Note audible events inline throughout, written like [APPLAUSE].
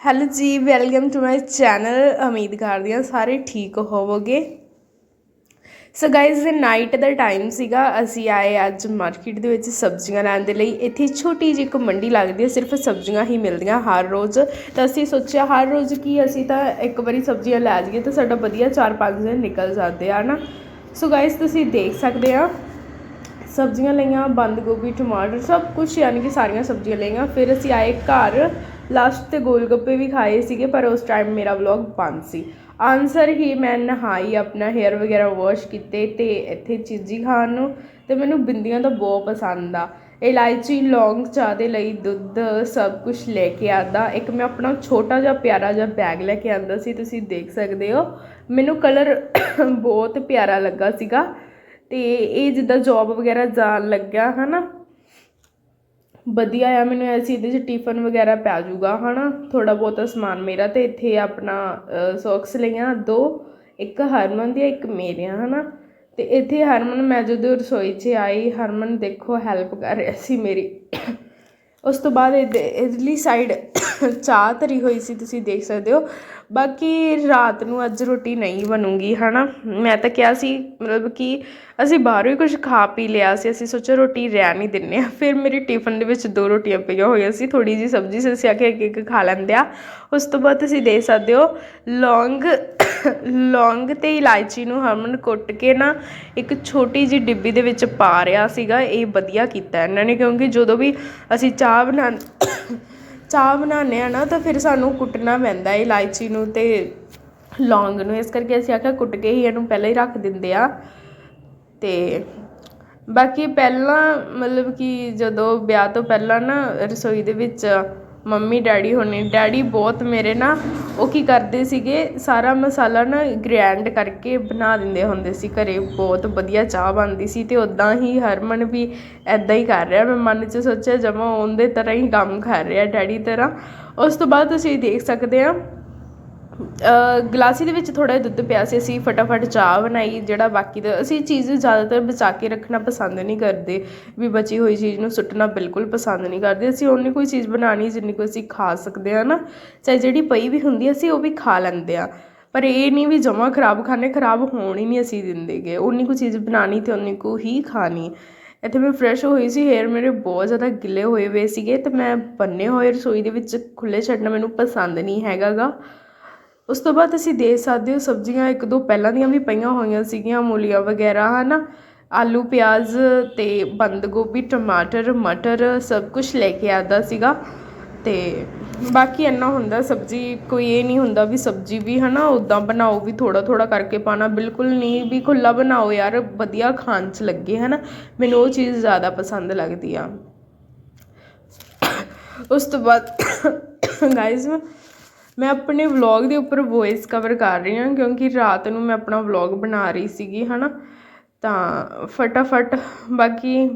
Hello ਜੀ, welcome to my channel, ਉਮੀਦ ਕਰਦੀ ਹਾਂ ਸਾਰੇ ਠੀਕ ਹੋਵੋਗੇ। ਸੋ ਗਾਇਜ਼ ਇਹ ਨਾਈਟ ਦਾ ਟਾਈਮ ਸੀਗਾ, ਅਸੀਂ ਆਏ ਅੱਜ ਮਾਰਕੀਟ ਦੇ ਵਿੱਚ ਸਬਜ਼ੀਆਂ ਲੈਣ ਦੇ ਲਈ। ਇੱਥੇ ਛੋਟੀ ਜਿਹੀ ਇੱਕ ਮੰਡੀ ਲੱਗਦੀ ਹੈ, ਸਿਰਫ ਸਬਜ਼ੀਆਂ ਹੀ ਮਿਲਦੀਆਂ ਹਰ ਰੋਜ਼। ਤਾਂ ਅਸੀਂ ਸੋਚਿਆ, ਹਰ ਰੋਜ਼ ਕੀ ਅਸੀਂ ਤਾਂ ਇੱਕ ਵਾਰੀ ਸਬਜ਼ੀਆਂ ਲੈ ਜਾਈਏ ਤਾਂ ਸਾਡਾ ਵਧੀਆ 4-5 ਦਿਨ ਨਿਕਲ ਜਾਂਦੇ ਆ ਨਾ ਸੋ ਗਾਇਜ਼ ਤੁਸੀਂ ਦੇਖ ਸਕਦੇ ਆ, ਸਬਜ਼ੀਆਂ ਲਈਆਂ, ਬੰਦ ਗੋਭੀ, ਟਮਾਟਰ, ਸਭ ਕੁਝ ਯਾਨੀ ਕਿ ਸਾਰੀਆਂ ਸਬਜ਼ੀਆਂ ਲਈਆਂ। ਫਿਰ ਅਸੀਂ ਆਏ ਘਰ ਲਾਸਟ ਤੇ ਗੋਲਗੱਪੇ ਵੀ ਖਾਏ ਸੀਗੇ, ਪਰ ਉਸ ਟਾਈਮ ਮੇਰਾ ਵਲੌਗ ਬੰਦ ਸੀ। ਆਨਸਰ ਹੀ ਮੈਂ ਨਹਾਈ, ਆਪਣਾ ਹੇਅਰ ਵਗੈਰਾ ਵਾਸ਼ ਕੀਤੇ ਤੇ ਇੱਥੇ ਚੀਜ਼ੀ ਖਾਣ ਨੂੰ, ਤੇ ਮੈਨੂੰ ਬਿੰਦੀਆਂ ਤਾਂ ਬਹੁਤ ਪਸੰਦ ਆ। ਇਲਾਇਚੀ, ਲੌਂਗ, ਚਾਹ ਦੇ ਲਈ ਦੁੱਧ, ਸਭ ਕੁਝ ਲੈ ਕੇ ਆਂਦਾ। ਇੱਕ ਮੈਂ ਆਪਣਾ ਛੋਟਾ ਜਿਹਾ ਪਿਆਰਾ ਜਿਹਾ ਬੈਗ ਲੈ ਕੇ ਆਂਦਾ ਸੀ, ਤੁਸੀਂ ਦੇਖ ਸਕਦੇ ਹੋ। ਮੈਨੂੰ ਕਲਰ [COUGHS] ਬਹੁਤ ਪਿਆਰਾ ਲੱਗਾ ਸੀਗਾ। ਤੇ ਇਹ ਜਿੱਦਾਂ ਜੌਬ ਵਗੈਰਾ ਜਾਣ ਲੱਗਿਆ, ਹਨਾ? ਵਧੀਆ ਆ, ਮੈਨੂੰ ਐਸੀ ਇਹਦੇ 'ਚ ਟਿਫਨ ਵਗੈਰਾ ਪੈ ਜੂਗਾ ਹੈ ਨਾ ਥੋੜ੍ਹਾ ਬਹੁਤਾ ਸਮਾਨ ਮੇਰਾ ਅਤੇ ਇੱਥੇ ਆਪਣਾ ਸੋਕਸ ਲਈਆਂ, ਦੋ, ਇੱਕ ਹਰਮਨ ਦੀਆਂ ਇੱਕ ਮੇਰੀਆਂ ਹੈ ਨਾ ਅਤੇ ਇੱਥੇ ਹਰਮਨ, ਮੈਂ ਜਦੋਂ ਰਸੋਈ 'ਚ ਆਈ, ਹਰਮਨ ਦੇਖੋ ਹੈਲਪ ਕਰ ਰਿਹਾ ਸੀ ਮੇਰੀ। ਉਸ ਤੋਂ ਬਾਅਦ ਇਹਦੇ ਇਧਰਲੀ ਸਾਈਡ ਚਾਹ ਧਰੀ ਹੋਈ ਸੀ, ਤੁਸੀਂ ਦੇਖ ਸਕਦੇ ਹੋ। ਬਾਕੀ ਰਾਤ ਨੂੰ ਅੱਜ ਰੋਟੀ ਨਹੀਂ ਬਣੂਗੀ, ਹਨਾ? ਮੈਂ ਤਾਂ ਕਿਹਾ ਸੀ, ਮਤਲਬ ਕਿ ਅਸੀਂ ਬਾਹਰੋਂ ਹੀ ਕੁਝ ਖਾ ਪੀ ਲਿਆ ਸੀ, ਅਸੀਂ ਸੋਚਿਆ ਰੋਟੀ ਰਹਿ ਨਹੀਂ ਦਿੰਨੇ ਆ। ਫਿਰ ਮੇਰੀ ਟਿਫਨ ਦੇ ਵਿੱਚ ਦੋ ਰੋਟੀਆਂ ਪਈਆਂ ਹੋਈਆਂ ਸੀ ਥੋੜੀ ਜੀ ਸਬਜ਼ੀ ਸੀ, ਅਸੀਂ ਆਖਿਆ ਇੱਕ ਇੱਕ ਖਾ ਲੈਂਦੇ ਆ। ਉਸ ਤੋਂ ਬਾਅਦ ਤੁਸੀਂ ਦੇ ਸਕਦੇ ਹੋ, ਲੌਂਗ ਲੌਂਗ ਤੇ ਇਲਾਇਚੀ ਨੂੰ ਹਰਮਨ ਕੁੱਟ ਕੇ ਨਾ ਇੱਕ ਛੋਟੀ ਜੀ ਡਿੱਬੀ ਦੇ ਵਿੱਚ ਪਾ ਰਿਹਾ ਸੀਗਾ, ਇਹ ਵਧੀਆ ਕੀਤਾ ਇਹਨਾਂ ਨੇ, ਕਿਉਂਕਿ ਜਦੋਂ ਵੀ ਅਸੀਂ ਚਾਹ ਬਣਾ ਚਾਹ ਬਣਾਉਂਦੇ ਹਾਂ ਨਾ, ਤਾਂ ਫਿਰ ਸਾਨੂੰ ਕੁੱਟਣਾ ਪੈਂਦਾ ਇਲਾਇਚੀ ਨੂੰ ਅਤੇ ਲੌਂਗ ਨੂੰ। ਇਸ ਕਰਕੇ ਅਸੀਂ ਆਖਿਆ ਕੁੱਟ ਕੇ ਹੀ ਇਹਨੂੰ ਪਹਿਲਾਂ ਹੀ ਰੱਖ ਦਿੰਦੇ ਹਾਂ ਅਤੇ ਬਾਕੀ ਪਹਿਲਾਂ ਮਤਲਬ ਕਿ ਜਦੋਂ ਵਿਆਹ ਤੋਂ ਪਹਿਲਾਂ ਨਾ ਰਸੋਈ ਦੇ ਵਿੱਚ ਮੰਮੀ, ਡੈਡੀ, ਹੋਣੀ। ਡੈਡੀ ਬਹੁਤ ਮੇਰੇ ਨਾ, ਉਹ ਕੀ ਕਰਦੇ ਸੀਗੇ, ਸਾਰਾ ਮਸਾਲਾ ਨਾ ਗ੍ਰੈਂਡ ਕਰਕੇ ਬਣਾ ਦਿੰਦੇ ਹੁੰਦੇ ਸੀ ਘਰੇ। ਬਹੁਤ ਵਧੀਆ ਚਾਹ ਬਣਦੀ ਸੀ ਅਤੇ ਉੱਦਾਂ ਹੀ ਹਰਮਨ ਵੀ ਐਦਾਂ ਹੀ ਕਰ ਰਿਹਾ। ਮੈਂ ਮਨ 'ਚ ਸੋਚਿਆ, ਜਮਾ ਉਹਦੇ ਤਰ੍ਹਾਂ ਹੀ ਕੰਮ ਕਰ ਰਿਹਾ ਡੈਡੀ ਤਰ੍ਹਾਂ। ਉਸ ਤੋਂ ਬਾਅਦ ਤੁਸੀਂ ਦੇਖ ਸਕਦੇ ਆ ਗਲਾਸੀ ਦੇ ਵਿੱਚ ਥੋੜ੍ਹਾ ਜਿਹਾ ਦੁੱਧ ਪਿਆ ਸੀ, ਅਸੀਂ ਫਟਾਫਟ ਚਾਹ ਬਣਾਈ, ਜਿਹੜਾ ਬਾਕੀ ਦਾ, ਅਸੀਂ ਚੀਜ਼ ਜ਼ਿਆਦਾਤਰ ਬਚਾ ਕੇ ਰੱਖਣਾ ਪਸੰਦ ਨਹੀਂ ਕਰਦੇ, ਵੀ ਬਚੀ ਹੋਈ ਚੀਜ਼ ਨੂੰ ਸੁੱਟਣਾ ਬਿਲਕੁਲ ਪਸੰਦ ਨਹੀਂ ਕਰਦੇ, ਅਸੀਂ ਉਹਨੀ ਕੋਈ ਚੀਜ਼ ਬਣਾਉਣੀ ਜਿੰਨੀ ਕੋਈ ਅਸੀਂ ਖਾ ਸਕਦੇ ਹਾਂ ਨਾ, ਚਾਹੇ ਜਿਹੜੀ ਪਈ ਵੀ ਹੁੰਦੀ ਅਸੀਂ ਉਹ ਵੀ ਖਾ ਲੈਂਦੇ ਆ ਪਰ ਇਹ ਨਹੀਂ ਵੀ ਜਮਾ ਖਰਾਬ ਖਾਣੇ ਖਰਾਬ ਹੋਣ ਹੀ ਨਹੀਂ ਅਸੀਂ ਦਿੰਦੇਗੇ ਓਨੀ ਕੁ ਚੀਜ਼ ਬਣਾਣੀ ਤੇ ਉਨੀ ਕੁ ਹੀ ਖਾਣੀ। ਇੱਥੇ ਮੈਂ ਫਰੈਸ਼ ਹੋਈ ਸੀ, ਹੇਅਰ ਮੇਰੇ ਬਹੁਤ ਜ਼ਿਆਦਾ ਗਿੱਲੇ ਹੋਏ ਹੋਏ ਸੀਗੇ ਤੇ ਮੈਂ ਬੰਨੇ ਹੋਏ ਰਸੋਈ ਦੇ ਵਿੱਚ ਖੁੱਲੇ ਛੱਡਣਾ ਮੈਨੂੰ ਪਸੰਦ ਨਹੀਂ ਹੈਗਾਗਾ ਉਸ ਤੋਂ ਬਾਅਦ ਅਸੀਂ ਦੇਖ ਸਕਦੇ ਹੋ ਸਬਜ਼ੀਆਂ ਇੱਕ ਦੋ ਪਹਿਲਾਂ ਦੀਆਂ ਵੀ ਪਈਆਂ ਹੋਈਆਂ ਸੀਗੀਆਂ, ਮੂਲੀਆਂ ਵਗੈਰਾ ਹੈ ਨਾ ਆਲੂ, ਪਿਆਜ਼ ਅਤੇ ਬੰਦ ਗੋਭੀ, ਟਮਾਟਰ, ਮਟਰ ਸਭ ਕੁਝ ਲੈ ਕੇ ਆਦਾ ਸੀਗਾ। ਅਤੇ ਬਾਕੀ ਇੰਨਾ ਹੁੰਦਾ ਸਬਜ਼ੀ, ਕੋਈ ਇਹ ਨਹੀਂ ਹੁੰਦਾ ਵੀ ਸਬਜ਼ੀ ਵੀ ਹੈ ਨਾ ਉਦਾਂ ਬਣਾਓ ਵੀ ਥੋੜਾ ਥੋੜਾ ਕਰਕੇ ਪਾਣਾ ਬਿਲਕੁਲ ਨਹੀਂ ਵੀ ਖੁੱਲਾ ਬਣਾਓ ਯਾਰ, ਵਧੀਆ ਖਾਣ 'ਚ ਲੱਗੇ ਹੈ ਨਾ ਮੈਨੂੰ ਉਹ ਚੀਜ਼ ਜ਼ਿਆਦਾ ਪਸੰਦ ਲੱਗਦੀ ਆ। ਉਸ ਤੋਂ ਬਾਅਦ [COUGHS] ਗਾਇਜ਼ ਮੈਂ ਆਪਣੇ ਵਲੋਗ ਦੇ ਉੱਪਰ ਵੋਇਸ ਕਵਰ ਕਰ ਰਹੀ ਹਾਂ, ਕਿਉਂਕਿ ਰਾਤ ਨੂੰ ਮੈਂ ਆਪਣਾ ਵਲੋਗ ਬਣਾ ਰਹੀ ਸੀਗੀ ਹੈ ਨਾ ਤਾਂ ਫਟਾਫਟ ਬਾਕੀ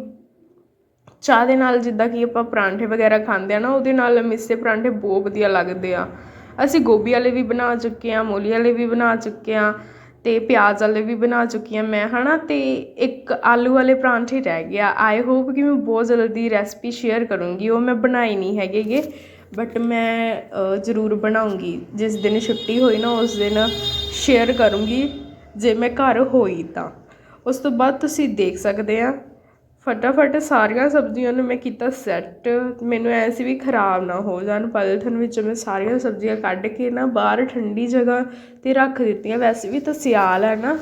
ਚਾਹ ਦੇ ਨਾਲ ਜਿੱਦਾਂ ਕਿ ਆਪਾਂ ਪਰਾਂਠੇ ਵਗੈਰਾ ਖਾਂਦੇ ਆ ਨਾ, ਉਹਦੇ ਨਾਲ ਮਿੱਸੇ ਪਰਾਂਠੇ ਬਹੁਤ ਵਧੀਆ ਲੱਗਦੇ ਆ। ਅਸੀਂ ਗੋਭੀ ਵਾਲੇ ਵੀ ਬਣਾ ਚੁੱਕੇ ਆ ਮੂਲੀ ਵਾਲੇ ਵੀ ਬਣਾ ਚੁੱਕੇ ਆ ਤੇ ਪਿਆਜ਼ ਵਾਲੇ ਵੀ ਬਣਾ ਚੁੱਕੀ ਆ ਮੈਂ, ਹਨਾ? ਤੇ ਇੱਕ ਆਲੂ ਵਾਲੇ ਪਰਾਂਠੇ ਰਹਿ ਗਿਆ ਆਈ ਹੋਪ ਕਿ ਮੈਂ ਬਹੁਤ ਜਲਦੀ ਰੈਸਪੀ ਸ਼ੇਅਰ ਕਰੂੰਗੀ, ਉਹ ਮੈਂ ਬਣਾਈ ਨਹੀਂ ਹੈਗੇਗੇ ਬਟ ਮੈਂ ਜ਼ਰੂਰ ਬਣਾਉਂਗੀ। ਜਿਸ ਦਿਨ ਛੁੱਟੀ ਹੋਈ ਨਾ, ਉਸ ਦਿਨ ਸ਼ੇਅਰ ਕਰੂੰਗੀ। ਜੇ ਮੈਂ ਘਰ ਹੋਈ ਤਾਂ। ਉਸ ਤੋਂ ਬਾਅਦ ਤੁਸੀਂ ਦੇਖ ਸਕਦੇ ਆ। ਫਟਾਫਟ ਸਾਰੀਆਂ ਸਬਜ਼ੀਆਂ ਨੂੰ ਮੈਂ ਕੀਤਾ ਸੈੱਟ ਮੈਨੂੰ ਐ ਸੀ ਵੀ ਖਰਾਬ ਨਾ ਹੋ ਜਾਣ। ਪਲਥਨ ਵਿੱਚ ਮੈਂ ਸਾਰੀਆਂ ਸਬਜ਼ੀਆਂ ਕੱਢ ਕੇ ਨਾ ਬਾਹਰ ਠੰਡੀ ਜਗ੍ਹਾ ਤੇ ਰੱਖ ਦਿੱਤੀਆਂ। ਵੈਸੇ ਵੀ ਤਾਂ ਸਿਆਲ ਹੈ ਨਾ।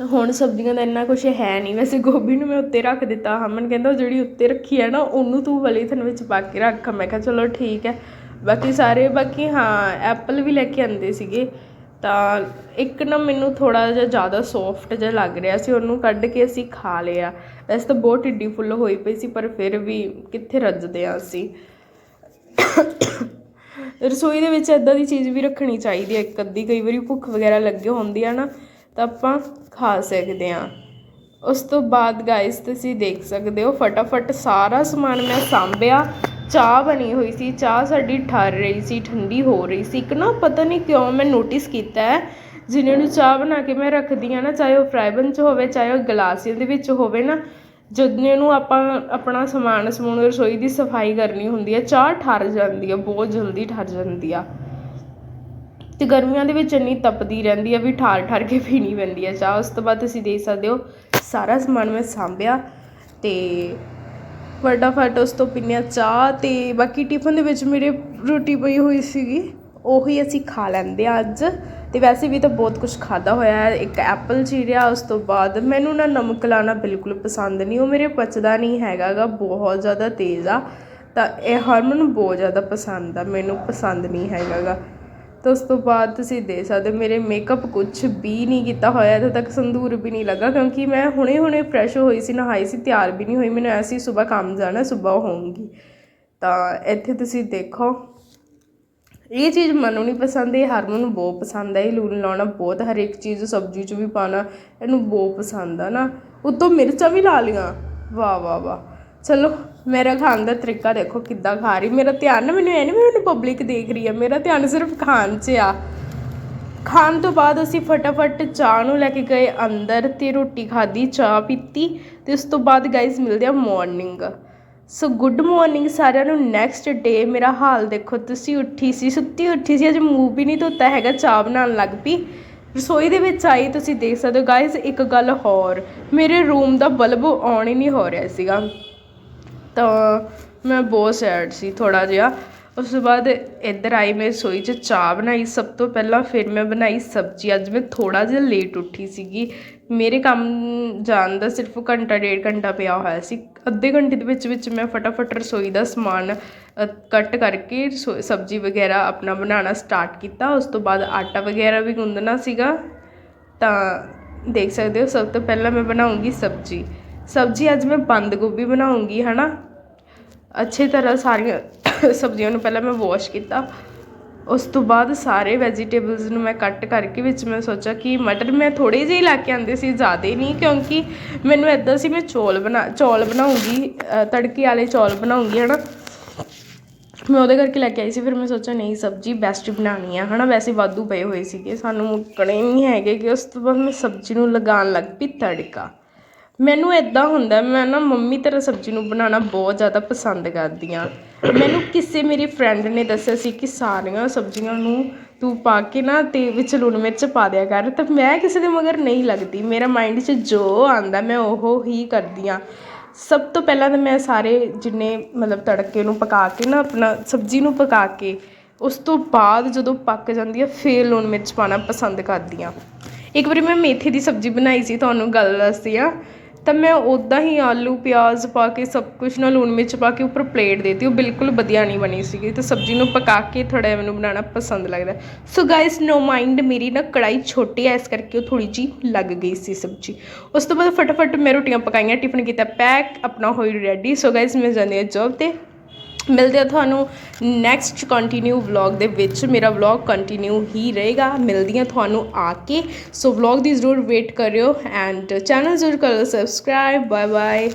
ਹੁਣ ਸਬਜ਼ੀਆਂ ਦਾ ਇੰਨਾ ਕੁਛ ਹੈ ਨਹੀਂ। ਵੈਸੇ ਗੋਭੀ ਨੂੰ ਮੈਂ ਉੱਤੇ ਰੱਖ ਦਿੱਤਾ। ਹਮਨ ਕਹਿੰਦਾ ਜਿਹੜੀ ਉੱਤੇ ਰੱਖੀ ਹੈ ਨਾ, ਉਹਨੂੰ ਤੂੰ ਪਲੀਥਨ ਵਿੱਚ ਪਾ ਕੇ ਰੱਖ। ਮੈਂ ਕਿਹਾ ਚਲੋ ਠੀਕ ਹੈ। ਬਾਕੀ ਸਾਰੇ, ਬਾਕੀ ਹਾਂ, ਐਪਲ ਵੀ ਲੈ ਕੇ ਆਂਦੇ ਸੀਗੇ। ਤਾਂ ਇੱਕ ਨਾ ਮੈਨੂੰ ਥੋੜਾ ਜਿਹਾ ਜ਼ਿਆਦਾ ਸੌਫਟ ਜਿਹਾ ਲੱਗ ਰਿਹਾ ਸੀ। ਉਹਨੂੰ ਕੱਢ ਕੇ ਅਸੀਂ ਖਾ ਲਿਆ। ਵੈਸੇ ਤਾਂ ਬਹੁਤ ਢਿੱਡੀ ਫੁੱਲ ਹੋਈ ਪਈ ਸੀ, ਪਰ ਫਿਰ ਵੀ ਕਿੱਥੇ ਰੱਜਦੇ ਆ ਅਸੀਂ। ਰਸੋਈ ਦੇ ਵਿੱਚ ਇਦਾਂ ਦੀ ਚੀਜ਼ ਵੀ ਰੱਖਣੀ ਚਾਹੀਦੀ ਹੈ। ਇੱਕ ਅੱਧੀ, ਕਈ ਵਾਰੀ ਭੁੱਖ ਵਗੈਰਾ ਲੱਗੇ ਹੁੰਦੀ ਆ ਨਾ। ਤਾਂ ਆਪਾਂ ਖਾ ਸਕਦੇ ਹਾਂ। ਉਸ ਤੋਂ ਬਾਅਦ ਗਾਇਸ ਤੁਸੀਂ ਦੇਖ ਸਕਦੇ ਹੋ, ਫਟਾਫਟ ਸਾਰਾ ਸਮਾਨ ਮੈਂ ਸਾਂਭਿਆ। ਚਾਹ ਬਣੀ ਹੋਈ ਸੀ, ਚਾਹ ਸਾਡੀ ਠਰ ਰਹੀ ਸੀ, ਠੰਡੀ ਹੋ ਰਹੀ ਸੀ। ਇੱਕ ਨਾ ਪਤਾ ਨਹੀਂ ਕਿਉਂ ਮੈਂ ਨੋਟਿਸ ਕੀਤਾ ਹੈ, ਜਿਨ੍ਹਾਂ ਨੂੰ ਚਾਹ ਬਣਾ ਕੇ ਮੈਂ ਰੱਖਦੀ ਆ ਨਾ, ਚਾਹੇ ਉਹ ਫਰਾਈਬਨ 'ਚ ਹੋਵੇ, ਚਾਹੇ ਉਹ ਗਲਾਸੀਆਂ ਦੇ ਵਿੱਚ ਹੋਵੇ ਨਾ ਜਦੋਂ ਨੂੰ ਆਪਾਂ ਆਪਣਾ ਸਮਾਨ, ਸਮੂਨ, ਰਸੋਈ ਦੀ ਸਫ਼ਾਈ ਕਰਨੀ ਹੁੰਦੀ ਹੈ, ਚਾਹ ਠਰ ਜਾਂਦੀ ਹੈ, ਬਹੁਤ ਜਲਦੀ ਠਰ ਜਾਂਦੀ ਆ। ਅਤੇ ਗਰਮੀਆਂ ਦੇ ਵਿੱਚ ਇੰਨੀ ਤਪਦੀ ਰਹਿੰਦੀ ਆ ਵੀ ਠਾਰ ਠਾਰ ਕੇ ਪੀਣੀ ਪੈਂਦੀ ਆ ਚਾਹ, ਉਸ ਤੋਂ ਬਾਅਦ ਤੁਸੀਂ ਦੇਖ ਸਕਦੇ ਹੋ ਸਾਰਾ ਸਮਾਨ ਮੈਂ ਸਾਂਭਿਆ ਅਤੇ ਫਟਾਫਟ ਉਸ ਤੋਂ ਪੀਂਦੇ ਹਾਂ ਚਾਹ ਅਤੇ ਬਾਕੀ ਟਿਫਨ ਦੇ ਵਿੱਚ ਮੇਰੇ ਰੋਟੀ ਪਈ ਹੋਈ ਸੀਗੀ, ਉਹੀ ਅਸੀਂ ਖਾ ਲੈਂਦੇ ਆ ਅੱਜ ਤੇ ਵੈਸੇ ਵੀ ਤਾਂ ਬਹੁਤ ਕੁਝ ਖਾਦਾ ਹੋਇਆ ਹੈ, ਇੱਕ ਐਪਲ ਚੀਰਿਆ, ਉਸ ਤੋਂ ਬਾਅਦ ਮੈਨੂੰ ਨਾ ਨਮਕ ਲਾਣਾ ਬਿਲਕੁਲ ਪਸੰਦ ਨਹੀਂ, ਉਹ ਮੇਰੇ ਪਚਦਾ ਨਹੀਂ ਹੈਗਾ ਗਾ ਬਹੁਤ ਜ਼ਿਆਦਾ ਤੇਜ਼ ਆ, ਤਾਂ ਇਹ ਹਰਮਨ ਨੂੰ ਬਹੁਤ ਜ਼ਿਆਦਾ ਪਸੰਦ ਆ, ਮੈਨੂੰ ਪਸੰਦ ਨਹੀਂ ਹੈਗਾ ਗਾ ਤਾਂ ਉਸ ਤੋਂ ਬਾਅਦ ਤੁਸੀਂ ਦੇਖ ਸਕਦੇ ਹੋ। ਮੇਰੇ ਮੇਕਅਪ ਕੁਛ ਵੀ ਨਹੀਂ ਕੀਤਾ ਹੋਇਆ ਇੱਥੇ ਤੱਕ ਸੰਧੂਰ ਵੀ ਨਹੀਂ ਲੱਗਾ, ਕਿਉਂਕਿ ਮੈਂ ਹੁਣੇ ਹੁਣੇ ਫਰੈਸ਼ ਹੋਈ ਸੀ, ਨਹਾਈ ਸੀ, ਤਿਆਰ ਵੀ ਨਹੀਂ ਹੋਈ। ਮੈਨੂੰ ਐਸੀ ਸਵੇਰ ਕੰਮ ਜਾਣਾ ਸਵੇਰ ਹੋਊਂਗੀ। ਤਾਂ ਇੱਥੇ ਤੁਸੀਂ ਦੇਖੋ। ਇਹ ਚੀਜ਼ ਮੈਨੂੰ ਨਹੀਂ ਪਸੰਦ, ਇਹ ਹਰਮਨ ਨੂੰ ਬਹੁਤ ਪਸੰਦ ਹੈ। ਇਹ ਲੂਣ ਲਾਉਣਾ ਬਹੁਤ ਹਰ ਇੱਕ ਚੀਜ਼ ਸਬਜ਼ੀ 'ਚ ਵੀ ਪਾਣਾ ਇਹਨੂੰ ਬਹੁਤ ਪਸੰਦ ਆ ਨਾ। ਉੱਤੋਂ ਮਿਰਚਾਂ ਵੀ ਲਾ ਲੀਆਂ ਵਾਹ ਵਾਹ ਵਾਹ। ਚਲੋ ਮੇਰਾ ਖਾਣ ਦਾ ਤਰੀਕਾ ਦੇਖੋ ਕਿੱਦਾਂ ਖਾ ਰਹੀ। ਮੇਰਾ ਧਿਆਨ ਨਾ ਮੈਨੂੰ ਇਹ ਨਹੀਂ ਵੀ ਮੈਨੂੰ ਪਬਲਿਕ ਦੇਖ ਰਹੀ ਹੈ ਮੇਰਾ ਧਿਆਨ ਸਿਰਫ ਖਾਣ 'ਚ ਆ। ਖਾਣ ਤੋਂ ਬਾਅਦ ਅਸੀਂ ਫਟਾਫਟ ਚਾਹ ਨੂੰ ਲੈ ਕੇ ਗਏ ਅੰਦਰ ਤੇ ਰੋਟੀ ਖਾਧੀ, ਚਾਹ ਪੀਤੀ ਤੇ ਉਸ ਤੋਂ ਬਾਅਦ ਗਾਇਜ਼ ਮਿਲਦੇ ਆ ਮਾਰਨਿੰਗ ਸੋ ਗੁੱਡ ਮਾਰਨਿੰਗ ਸਾਰਿਆਂ ਨੂੰ। ਨੈਕਸਟ ਡੇ ਮੇਰਾ ਹਾਲ ਦੇਖੋ। ਤੁਸੀਂ ਉੱਠੀ ਸੀ, ਸੁੱਤੀ ਉੱਠੀ ਸੀ। ਅਜੇ ਮੂੰਹ ਵੀ ਨਹੀਂ ਧੋਤਾ ਹੈਗਾ, ਚਾਹ ਬਣਾਉਣ ਲੱਗ ਪਈ। ਰਸੋਈ ਦੇ ਵਿੱਚ ਆਈ, ਤੁਸੀਂ ਦੇਖ ਸਕਦੇ ਹੋ ਗਾਇਜ਼ ਇੱਕ ਗੱਲ ਹੋਰ। ਮੇਰੇ ਰੂਮ ਦਾ ਬਲਬ ਆਨ ਹੀ ਨਹੀਂ ਹੋ ਰਿਹਾ ਸੀਗਾ। ਤਾਂ ਮੈਂ ਬਹੁਤ ਸੈਡ ਸੀ ਥੋੜ੍ਹਾ ਜਿਹਾ। ਉਸ ਤੋਂ ਬਾਅਦ ਇੱਧਰ ਆਈ ਮੈਂ ਰਸੋਈ 'ਚ ਚਾਹ ਬਣਾਈ। ਸਭ ਤੋਂ ਪਹਿਲਾਂ ਫਿਰ ਮੈਂ ਬਣਾਈ ਸਬਜ਼ੀ। ਅੱਜ ਮੈਂ ਥੋੜ੍ਹਾ ਜਿਹਾ ਲੇਟ ਉੱਠੀ ਸੀਗੀ। ਮੇਰੇ ਕੰਮ ਜਾਣ ਦਾ ਸਿਰਫ ਘੰਟਾ, ਡੇਢ ਘੰਟਾ ਪਿਆ ਹੋਇਆ ਸੀ। ਅੱਧੇ ਘੰਟੇ ਦੇ ਵਿੱਚ ਵਿੱਚ ਮੈਂ ਫਟਾਫਟ ਰਸੋਈ ਦਾ ਸਮਾਨ ਕੱਟ ਕਰਕੇ ਰਸੋ- ਸਬਜ਼ੀ ਵਗੈਰਾ ਆਪਣਾ ਬਣਾਉਣਾ ਸਟਾਰਟ ਕੀਤਾ। ਉਸ ਤੋਂ ਬਾਅਦ ਆਟਾ ਵਗੈਰਾ ਵੀ ਗੁੰਦਣਾ ਸੀਗਾ। ਤਾਂ ਦੇਖ ਸਕਦੇ ਹੋ, ਸਭ ਤੋਂ ਪਹਿਲਾਂ ਮੈਂ ਬਣਾਉਂਗੀ ਸਬਜ਼ੀ। ਸਬਜ਼ੀ ਅੱਜ ਮੈਂ ਬੰਦ ਗੋਭੀ ਬਣਾਉਂਗੀ ਨਾ ਅੱਛੇ ਤਰ੍ਹਾਂ ਸਾਰੀਆਂ [COUGHS] ਸਬਜ਼ੀਆਂ ਨੂੰ ਪਹਿਲਾਂ ਮੈਂ ਵਾਸ਼ ਕੀਤਾ। ਉਸ ਤੋਂ ਬਾਅਦ ਸਾਰੇ ਵੈਜੀਟੇਬਲਸ ਨੂੰ ਮੈਂ ਕੱਟ ਕਰਕੇ ਵਿੱਚ ਮੈਂ ਸੋਚਿਆ ਕਿ ਮਟਰ ਮੈਂ ਥੋੜੇ ਜਿਹੇ ਲੈ ਕੇ ਆਂਦੇ ਸੀ, ਜ਼ਿਆਦਾ ਨਹੀਂ, ਕਿਉਂਕਿ ਮੈਨੂੰ ਇਦਾਂ ਸੀ, ਮੈਂ ਚੌਲ ਬਣਾ, ਚੌਲ ਬਣਾਉਂਗੀ ਤੜਕੇ ਵਾਲੇ ਚੌਲ ਬਣਾਉਂਗੀ, ਹਨਾ? ਮੈਂ ਉਹਦੇ ਕਰਕੇ ਲੈ ਕੇ ਆਈ ਸੀ, ਫਿਰ ਮੈਂ ਸੋਚਿਆ ਨਹੀਂ, ਸਬਜ਼ੀ ਬੈਸਟ ਬਣਾਉਣੀ ਆ, ਹਨਾ? ਵੈਸੇ ਵਾਧੂ ਪਏ ਹੋਏ ਸੀਗੇ, ਸਾਨੂੰ ਮੁੱਕਣੇ ਨਹੀਂ ਹੈਗੇ ਕਿ ਉਸ ਤੋਂ ਬਾਅਦ ਮੈਂ ਸਬਜ਼ੀ ਨੂੰ ਲਗਾਉਣ ਲੱਗ ਪਈ ਤੜਕਾ। ਮੈਨੂੰ ਇੱਦਾਂ ਹੁੰਦਾ, ਮੈਂ ਨਾ ਮੰਮੀ ਤਰ੍ਹਾਂ ਸਬਜ਼ੀ ਨੂੰ ਬਣਾਉਣਾ ਬਹੁਤ ਜ਼ਿਆਦਾ ਪਸੰਦ ਕਰਦੀ ਹਾਂ। ਮੈਨੂੰ ਕਿਸੇ ਮੇਰੀ ਫਰੈਂਡ ਨੇ ਦੱਸਿਆ ਸੀ ਕਿ ਸਾਰੀਆਂ ਸਬਜ਼ੀਆਂ ਨੂੰ ਤੂੰ ਪਾ ਕੇ ਨਾ ਅਤੇ ਵਿੱਚ ਲੂਣ ਮਿਰਚ ਪਾ ਦਿਆ ਕਰ। ਤਾਂ ਮੈਂ ਕਿਸੇ ਦੇ ਮਗਰ ਨਹੀਂ ਲੱਗਦੀ। ਮੇਰਾ ਮਾਈਂਡ 'ਚ ਜੋ ਆਉਂਦਾ, ਮੈਂ ਉਹ ਹੀ ਕਰਦੀ ਹਾਂ। ਸਭ ਤੋਂ ਪਹਿਲਾਂ ਤਾਂ ਮੈਂ ਸਾਰੇ ਜਿੰਨੇ ਮਤਲਬ ਤੜਕੇ ਨੂੰ ਪਕਾ ਕੇ ਨਾ ਆਪਣਾ ਸਬਜ਼ੀ ਨੂੰ ਪਕਾ ਕੇ, ਉਸ ਤੋਂ ਬਾਅਦ ਜਦੋਂ ਪੱਕ ਜਾਂਦੀ ਹੈ ਫਿਰ ਲੂਣ ਮਿਰਚ ਪਾਉਣਾ ਪਸੰਦ ਕਰਦੀ ਹਾਂ। ਇੱਕ ਵਾਰੀ ਮੈਂ ਮੇਥੇ ਦੀ ਸਬਜ਼ੀ ਬਣਾਈ ਸੀ, ਤੁਹਾਨੂੰ ਗੱਲ ਦੱਸਦੀ ਆ ਤਾਂ ਮੈਂ ਉੱਦਾਂ ਹੀ ਆਲੂ, ਪਿਆਜ਼ ਪਾ ਕੇ ਸਭ ਕੁਛ ਨਾਲ ਲੂਣ ਮਿਰਚ ਪਾ ਕੇ ਉੱਪਰ ਪਲੇਟ ਦੇਤੀ, ਉਹ ਬਿਲਕੁਲ ਵਧੀਆ ਨਹੀਂ ਬਣੀ ਸੀਗੀ। ਤੇ ਸਬਜ਼ੀ ਨੂੰ ਪਕਾ ਕੇ ਥੋੜ੍ਹਾ ਜਿਹਾ ਮੈਨੂੰ ਬਣਾਉਣਾ ਪਸੰਦ ਲੱਗਦਾ। ਸੋ ਗਾਇਸ ਨੋ ਮਾਈਂਡ ਮੇਰੀ ਨਾ ਕੜਾਈ ਛੋਟੀ ਐ, ਇਸ ਕਰਕੇ ਉਹ ਥੋੜੀ ਜੀ ਲੱਗ ਗਈ ਸੀ ਸਬਜ਼ੀ। ਉਸ ਤੋਂ ਬਾਅਦ ਫਟਾਫਟ ਮੈਂ ਰੋਟੀਆਂ ਪਕਾਈਆਂ, ਟਿਫਨ ਕੀਤਾ ਪੈਕ, ਆਪਣਾ ਹੋਈ ਰੈਡੀ ਸੋ ਗਾਇਸ ਮੈਂ ਜਾਂਦੀ ਹਾਂ ਜੌਬ ਤੇ। ਮਿਲਦੇ ਆ ਤੁਹਾਨੂੰ ਨੈਕਸਟ ਕੰਟੀਨਿਊ ਵਲੌਗ ਦੇ ਵਿੱਚ। ਮੇਰਾ ਵਲੌਗ ਕੰਟੀਨਿਊ ਹੀ ਰਹੇਗਾ। ਮਿਲਦੀ ਮਿਲਦੀਆਂ ਤੁਹਾਨੂੰ ਆ ਕੇ। ਸੋ ਵਲੌਗ ਦੀ ਜ਼ਰੂਰ ਵੇਟ ਕਰਿਓ ਐਂਡ ਚੈਨਲ ਜ਼ਰੂਰ ਕਰੋ ਸਬਸਕ੍ਰਾਈਬ ਬਾਏ ਬਾਏ